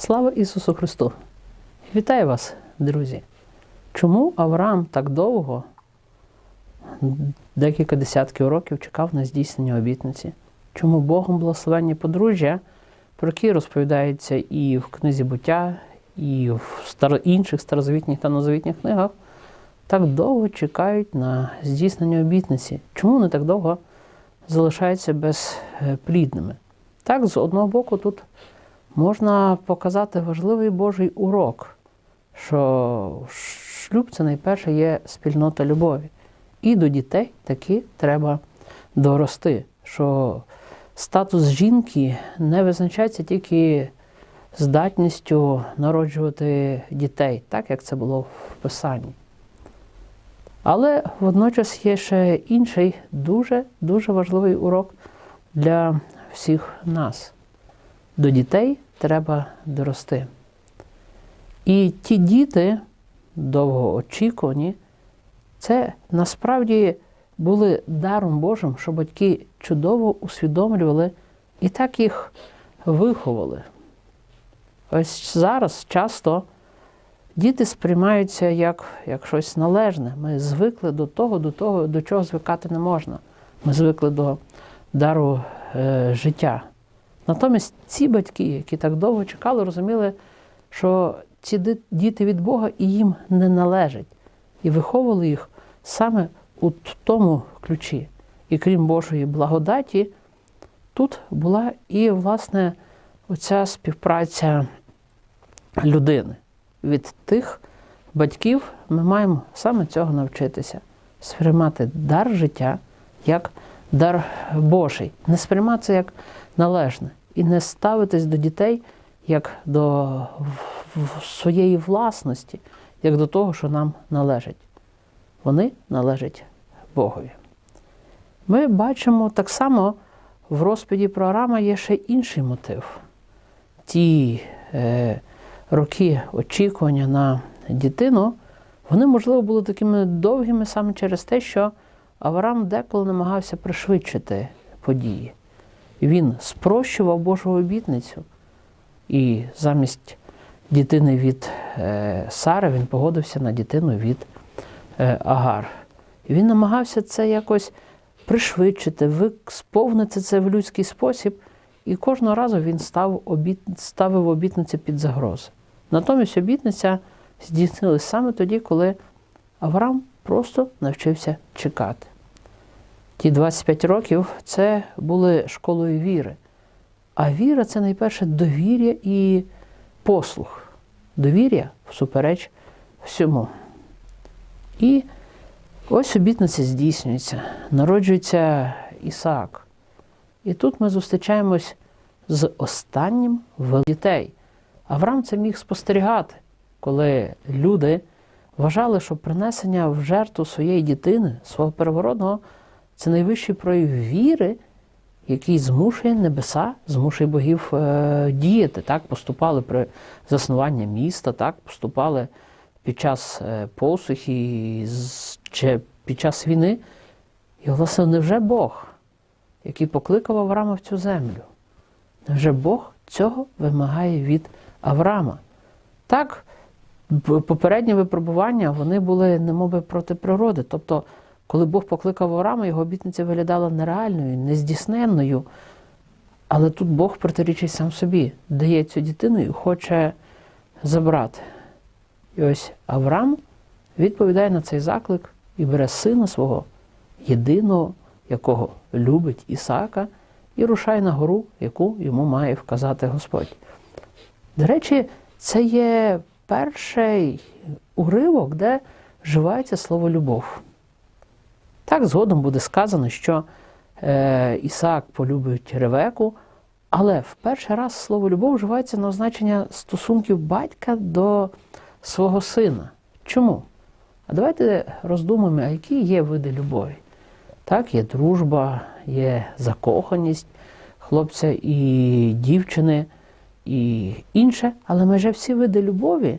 Слава Ісусу Христу! Вітаю вас, друзі! Чому Авраам так довго, декілька десятків років, чекав на здійснення обітниці? Чому Богом благословенні подружжя, про які розповідається і в книзі буття, і в стар... інших старозавітніх та новозавітніх книгах, так довго чекають на здійснення обітниці? Чому вони так довго залишаються безплідними? Так, з одного боку, тут можна показати важливий Божий урок, що шлюб це найперше є спільнота любові. І до дітей таки треба дорости, що статус жінки не визначається тільки здатністю народжувати дітей, так як це було в Писанні. Але водночас є ще інший дуже-дуже важливий урок для всіх нас. До дітей треба дорости. І ті діти, довгоочікувані, це насправді були даром Божим, що батьки чудово усвідомлювали і так їх виховали. Ось зараз часто діти сприймаються як, як щось належне. Ми звикли до того, до того, до чого звикати не можна. Ми звикли до дару е, життя. Натомість ці батьки, які так довго чекали, розуміли, що ці діти від Бога і їм не належать, і виховували їх саме у тому ключі. І крім Божої благодаті, тут була і, власне, оця співпраця людини. Від тих батьків ми маємо саме цього навчитися сприймати дар життя як дар Божий, не сприймати це як належне і не ставитись до дітей як до своєї власності, як до того, що нам належить. Вони належать Богові. Ми бачимо так само в розповіді про Арама є ще інший мотив. Ті е, роки очікування на дитину, вони, можливо, були такими довгими саме через те, що Авраам деколи намагався пришвидшити події. Він спрощував Божу обітницю. І замість дитини від е, Сари він погодився на дитину від е, Агар. І він намагався це якось пришвидшити, сповнити це в людський спосіб, і кожного разу він став обіт... ставив обітницю під загрозу. Натомість обітниця здійснилась саме тоді, коли Авраам просто навчився чекати. Ті 25 років це були школою віри. А віра це найперше довір'я і послух. Довір'я всупереч всьому. І ось обітниця здійснюється, народжується Ісаак. І тут ми зустрічаємось з останнім дітей. Авраам це міг спостерігати, коли люди вважали, що принесення в жертву своєї дитини, свого первородного, це найвищий прояв віри, який змушує небеса, змушує богів е, діяти. Так, Поступали при заснуванні міста, так, поступали під час е, посухи чи під час війни. І, власне, невже Бог, який покликав Авраама в цю землю? Невже Бог цього вимагає від Авраама? Так, попередні випробування вони були немоби проти природи. тобто коли Бог покликав Авраама, його обітниця виглядала нереальною, нездійсненною. Але тут Бог протирічить сам собі, дає цю дитину і хоче забрати. І ось Авраам відповідає на цей заклик і бере сина свого, єдиного, якого любить Ісаака, і рушає на гору, яку йому має вказати Господь. До речі, це є перший уривок, де вживається слово любов. Так, згодом буде сказано, що е, Ісаак полюбить Ревеку, але в перший раз слово любов вживається на означення стосунків батька до свого сина. Чому? А давайте роздумаємо, а які є види любові. Так, є дружба, є закоханість хлопця і дівчини, і інше, але майже всі види любові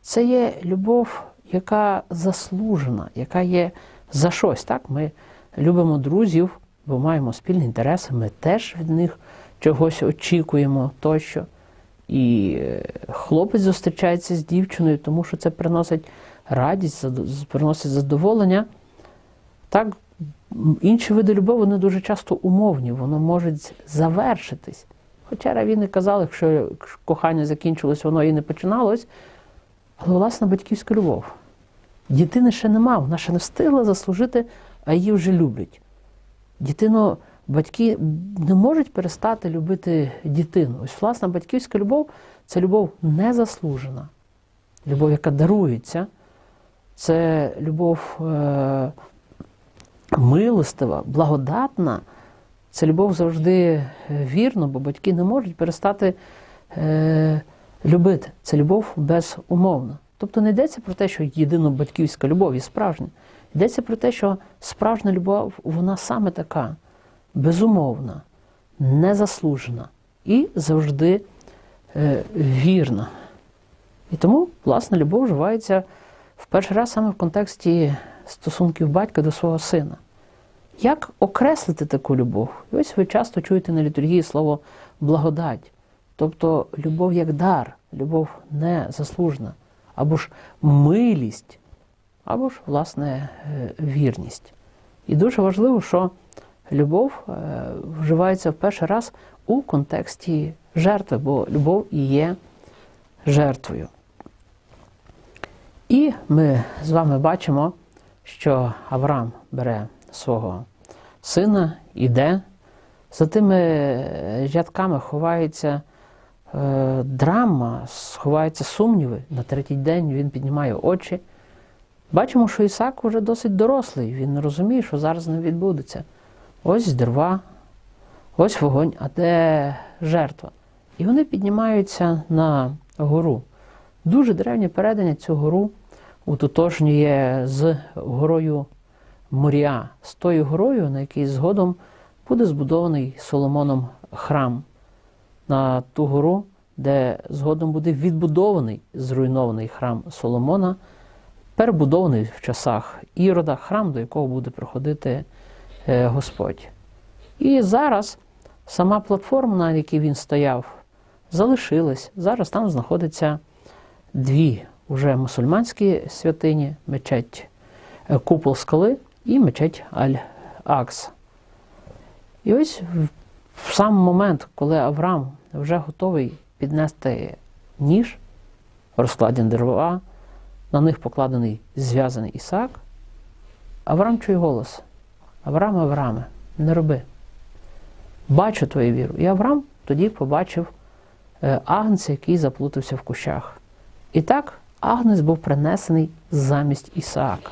це є любов, яка заслужена, яка є за щось. Так? Ми любимо друзів, бо маємо спільні інтереси, ми теж від них чогось очікуємо тощо. і е, хлопець зустрічається з дівчиною, тому що це приносить радість, приносить задоволення. Так, інші види любові вони дуже часто умовні, воно може завершитись. Хоча равіни казали, якщо кохання закінчилось, воно і не починалось. Але власна батьківська любов. Дітини ще нема, вона ще не встигла заслужити, а її вже люблять. Дитину, батьки не можуть перестати любити дитину. Ось власна батьківська любов це любов незаслужена, любов, яка дарується, це любов е- милостива, благодатна. Це любов завжди вірна, бо батьки не можуть перестати е, любити. Це любов безумовна. Тобто не йдеться про те, що єдино батьківська любов є справжня. Йдеться про те, що справжня любов, вона саме така, безумовна, незаслужена і завжди е, вірна. І тому, власна любов вживається в перший раз саме в контексті стосунків батька до свого сина. Як окреслити таку любов? І ось ви часто чуєте на літургії слово благодать, тобто любов як дар, любов незаслужена, або ж милість, або ж, власне, е, вірність. І дуже важливо, що любов е, вживається в перший раз у контексті жертви, бо любов і є жертвою. І ми з вами бачимо, що Авраам бере свого сина, іде. За тими рядками ховається е, драма, ховаються сумніви. На третій день він піднімає очі. Бачимо, що Ісак вже досить дорослий, він розуміє, що зараз не відбудеться. Ось дрова, ось вогонь, а де жертва? І вони піднімаються на гору. Дуже древнє передання цю гору утотожнює з горою Моріа, з тою горою, на якій згодом буде збудований Соломоном храм. На ту гору, де згодом буде відбудований зруйнований храм Соломона, перебудований в часах Ірода, храм, до якого буде приходити е, Господь. І зараз сама платформа, на якій він стояв, залишилась. Зараз там знаходяться дві уже мусульманські святині, мечеть е, Купол скали і мечеть Аль-Акс. І ось в сам момент, коли Авраам вже готовий піднести ніж, розкладені дерева, на них покладений зв'язаний Ісак, Авраам чує голос: Авраам, Аврааме, не роби. Бачу твою віру. І Авраам тоді побачив е, агнця, який заплутався в кущах. І так агнець був принесений замість Ісаака.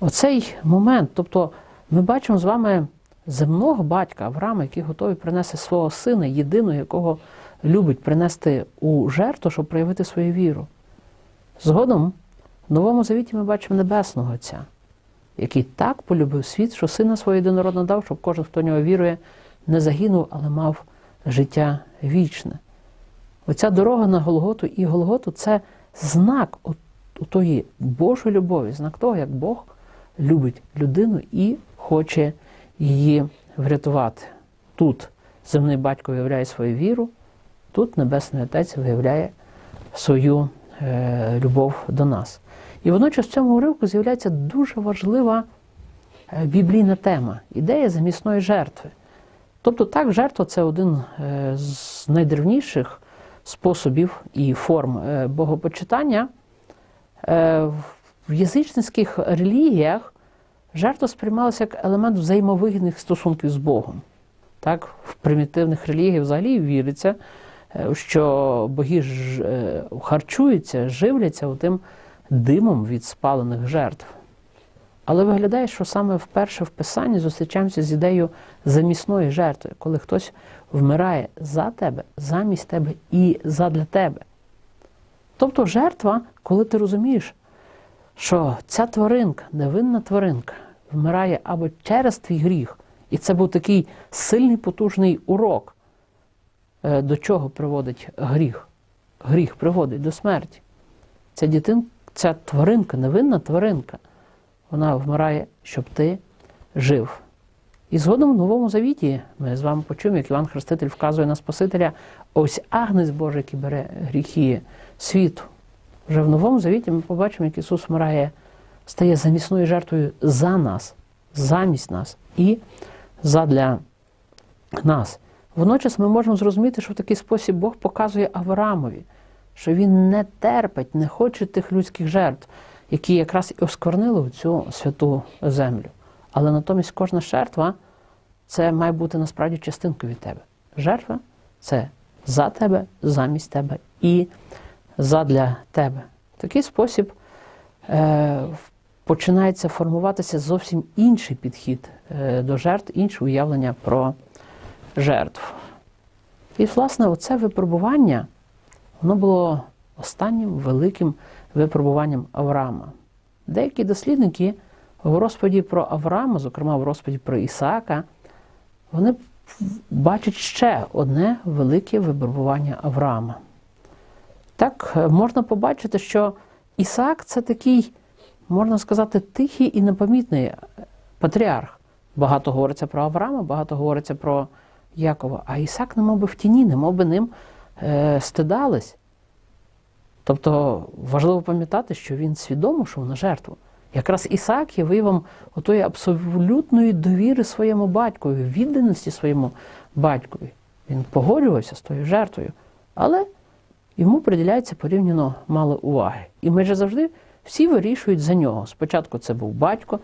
Оцей момент, тобто ми бачимо з вами земного батька Авраама, який готовий принести свого сина, єдиного, якого любить принести у жертву, щоб проявити свою віру. Згодом в Новому Завіті ми бачимо Небесного Отця, який так полюбив світ, що сина свого єдинородно дав, щоб кожен, хто в нього вірує, не загинув, але мав життя вічне. Оця дорога на Голготу і Голготу це знак тої Божої любові, знак того, як Бог любить людину і хоче її врятувати. Тут земний батько виявляє свою віру, тут Небесний Отець виявляє свою е, любов до нас. І водночас в цьому уривку з'являється дуже важлива е, біблійна тема ідея замісної жертви. Тобто, так, жертва це один е, з найдревніших способів і форм е, богопочитання. В язичницьких релігіях жертва сприймалася як елемент взаємовигідних стосунків з Богом. Так, В примітивних релігіях взагалі віриться, е, що боги ж е, харчуються, живляться тим димом від спалених жертв. Але виглядає, що саме вперше в Писанні зустрічаємося з ідеєю замісної жертви, коли хтось вмирає за тебе, замість тебе і задля тебе. Тобто жертва, коли ти розумієш, що ця тваринка, невинна тваринка, вмирає або через твій гріх, і це був такий сильний потужний урок, е, до чого приводить гріх. Гріх приводить до смерті. Ця дитин, ця тваринка, невинна тваринка, вона вмирає, щоб ти жив. І згодом в Новому Завіті ми з вами почуємо, як Іван Хреститель вказує на Спасителя, ось агнець Божий, який бере гріхи світу. Вже в Новому Завіті ми побачимо, як Ісус вмирає, стає замісною жертвою за нас, замість нас і задля нас. Водночас ми можемо зрозуміти, що в такий спосіб Бог показує Авраамові, що він не терпить, не хоче тих людських жертв, які якраз і осквернили цю святу землю. Але натомість кожна жертва це має бути насправді частинкою від тебе. Жертва це за тебе, замість тебе і задля тебе. В такий спосіб е, починається формуватися зовсім інший підхід е, до жертв, інше уявлення про жертв. І, власне, оце випробування воно було останнім великим випробуванням Авраама. Деякі дослідники в розповіді про Авраама, зокрема в розповіді про Ісаака, вони бачать ще одне велике випробування Авраама. Так е, можна побачити, що Ісаак це такий, можна сказати, тихий і непомітний патріарх. Багато говориться про Авраама, багато говориться про Якова, а Ісак, немов би в тіні, немов би ним е, стидались. Тобто важливо пам'ятати, що він свідомо йшов на жертву. Якраз Ісаак є виявом отої абсолютної довіри своєму батькові, відданості своєму батькові. Він погоджувався з тою жертвою, але йому приділяється порівняно мало уваги. І майже завжди всі вирішують за нього. Спочатку це був батько,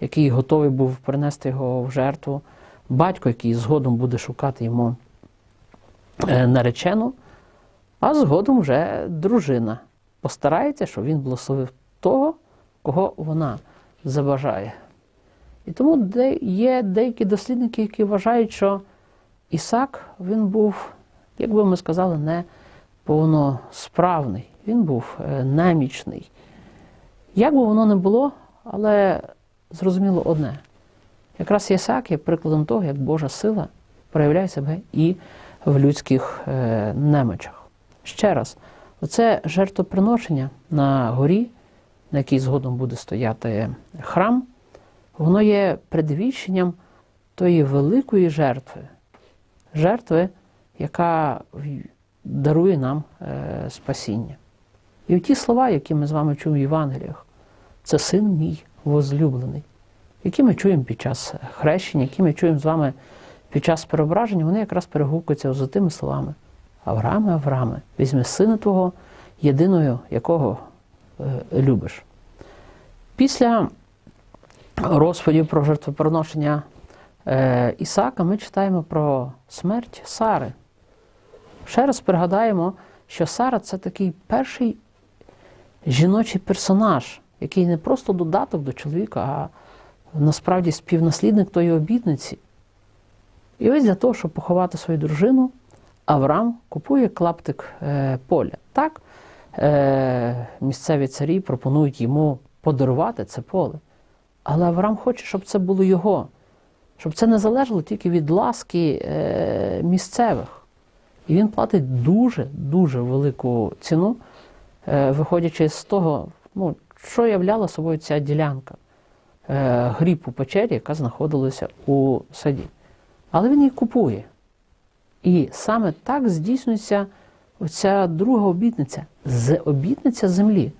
який готовий був принести його в жертву, батько, який згодом буде шукати йому е, наречену, а згодом вже дружина постарається, щоб він благословив того, кого вона забажає. І тому є деякі дослідники, які вважають, що Ісак він був, як би ми сказали, не повносправний, він був е, немічний. Як би воно не було, але зрозуміло одне. Якраз Ісак є прикладом того, як Божа сила проявляє себе і в людських е, немочах. Ще раз, оце жертвоприношення на горі на якій згодом буде стояти храм, воно є предвіщенням тої великої жертви, жертви, яка дарує нам е, спасіння. І ті слова, які ми з вами чуємо в Євангеліях, це син мій возлюблений, які ми чуємо під час хрещення, які ми чуємо з вами під час переображення, вони якраз перегукуються за тими словами. Аврааме, Аврааме, візьми сина Твого, єдиною якого Е, любиш. Після розповіді про жертвоприношення е, Ісака ми читаємо про смерть Сари. Ще раз пригадаємо, що Сара це такий перший жіночий персонаж, який не просто додаток до чоловіка, а насправді співнаслідник тої обітниці. І ось для того, щоб поховати свою дружину, Авраам купує клаптик е, поля. Так, Е, місцеві царі пропонують йому подарувати це поле. Але Авраам хоче, щоб це було його, щоб це не залежало тільки від ласки е, місцевих. І він платить дуже-дуже велику ціну, виходячи з того, ну, що являла собою ця ділянка гріб у печері, яка знаходилася у саді. Але він її купує. І саме так здійснюється оця друга обітниця обітниця землі.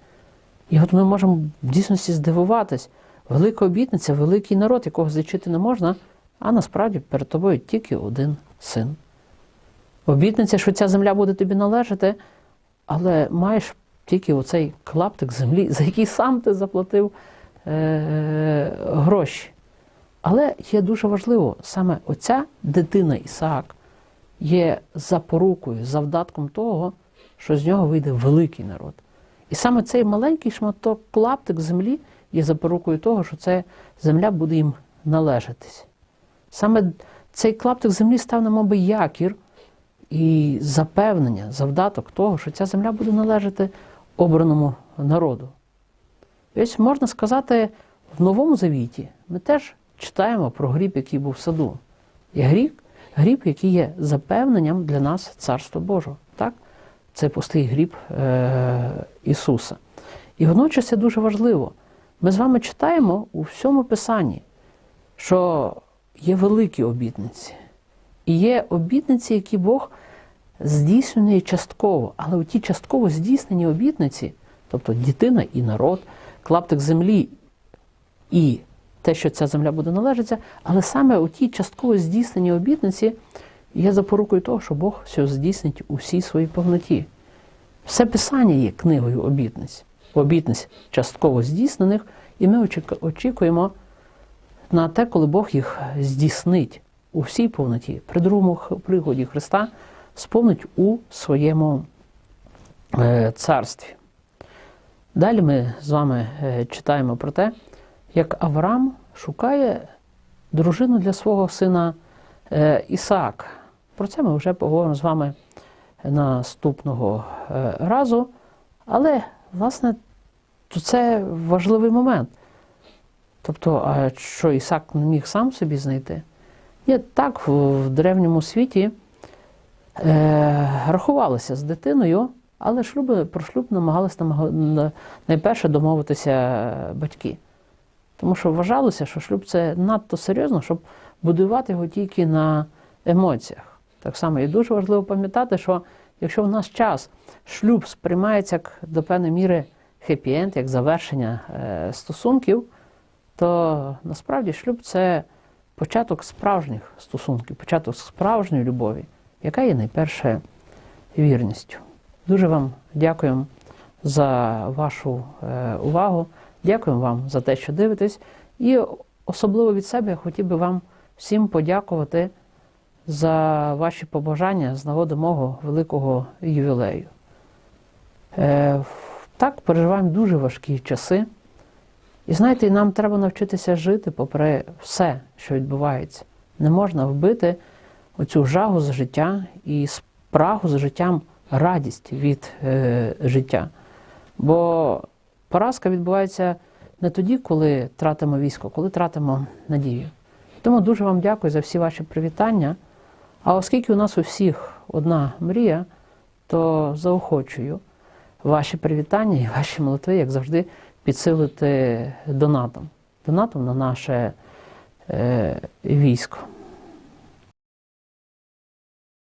І от ми можемо в дійсності здивуватись. Велика обітниця, великий народ, якого злічити не можна, а насправді перед тобою тільки один син. Обітниця, що ця земля буде тобі належати, але маєш тільки оцей клаптик землі, за який сам ти заплатив е- гроші. Але є дуже важливо, саме оця дитина Ісаак, є запорукою, завдатком того, що з нього вийде великий народ. І саме цей маленький шматок клаптик землі є запорукою того, що ця земля буде їм належатись. Саме цей клаптик землі став на моби якір і запевнення, завдаток того, що ця земля буде належати обраному народу. Ось можна сказати, в Новому Завіті ми теж читаємо про гріб, який був в саду. І гріб, гріб, який є запевненням для нас Царства Божого. Так? Це пустий гріб е, Ісуса. І водночас це дуже важливо. Ми з вами читаємо у всьому Писанні, що є великі обітниці. І є обітниці, які Бог здійснює частково. Але у ті частково здійснені обітниці, тобто дитина і народ, клаптик землі і те, що ця земля буде належатися, але саме у тій частково здійсненій обітниці є запорукою того, що Бог все здійснить у всій своїй повноті. Все писання є книгою обітниць, обітниць частково здійснених, і ми очікуємо на те, коли Бог їх здійснить у всій повноті, при другому приході Христа сповнить у своєму е, царстві. Далі ми з вами е, читаємо про те, як Авраам шукає дружину для свого сина е, Ісаака. Про це ми вже поговоримо з вами наступного разу. Але, власне, це важливий момент. Тобто, а що Ісак не міг сам собі знайти? Ні, так, в, древньому світі рахувалися з дитиною, але шлюби, про шлюб намагалися найперше домовитися е, батьки. Тому що вважалося, що шлюб це надто серйозно, щоб будувати його тільки на емоціях. Так само і дуже важливо пам'ятати, що якщо в наш час шлюб сприймається як до певної міри хеппі-енд, як завершення е, стосунків, то насправді шлюб це початок справжніх стосунків, початок справжньої любові, яка є найперше вірністю. Дуже вам дякуємо за вашу е, увагу. Дякуємо вам за те, що дивитесь. І особливо від себе я хотів би вам всім подякувати за ваші побажання з нагоди мого великого ювілею. Е, так, переживаємо дуже важкі часи. І знаєте, нам треба навчитися жити попри все, що відбувається. Не можна вбити оцю жагу за життя і спрагу за життям радість від е, життя. Бо поразка відбувається не тоді, коли тратимо військо, коли тратимо надію. Тому дуже вам дякую за всі ваші привітання. А оскільки у нас у всіх одна мрія, то заохочую ваші привітання і ваші молитви, як завжди, підсилити донатом. Донатом на наше е, військо.